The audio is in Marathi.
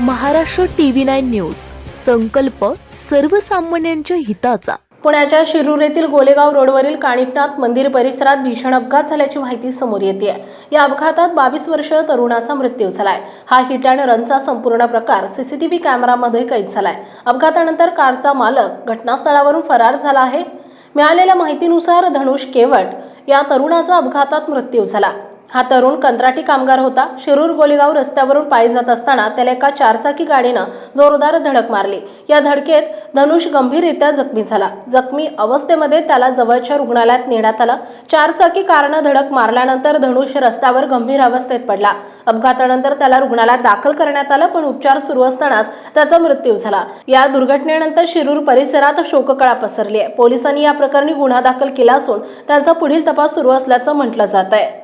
Maharashtra TV nine news. संकल्प सर्वसामान्यांच्या हिताचा. पुण्याच्या शिरूर येथील गोलेगाव रोडवरील काणिफनाथ मंदिर परिसरात भीषण अपघात झाल्याची माहिती समोर येते या अपघातात बावीस वर्षीय तरुणाचा मृत्यू झालाय. हा हिट अँड रनचा संपूर्ण प्रकार सीसीटीव्ही कॅमेरामध्ये कैद झालाय. अपघातानंतर कारचा मालक घटनास्थळावरून फरार झाला आहे. मिळालेल्या माहितीनुसार धनुष केवट या तरुणाचा अपघातात मृत्यू झाला. हा तरुण कंत्राटी कामगार होता. शिरूर गोलेगाव रस्त्यावरून पायी जात असताना त्याला एका चारचाकी गाडीनं जोरदार धडक मारली. या धडकेत धनुष गंभीररित्या जखमी झाला. जखमी अवस्थेमध्ये त्याला जवळच्या रुग्णालयात नेण्यात आलं. चारचाकी कारनं धडक मारल्यानंतर धनुष रस्त्यावर गंभीर अवस्थेत पडला. अपघातानंतर त्याला रुग्णालयात दाखल करण्यात आलं पण उपचार सुरू असतानाच त्याचा मृत्यू झाला. या दुर्घटनेनंतर शिरूर परिसरात शोककळा पसरली आहे. पोलिसांनी या प्रकरणी गुन्हा दाखल केला असून त्यांचा पुढील तपास सुरू असल्याचं म्हटलं जात आहे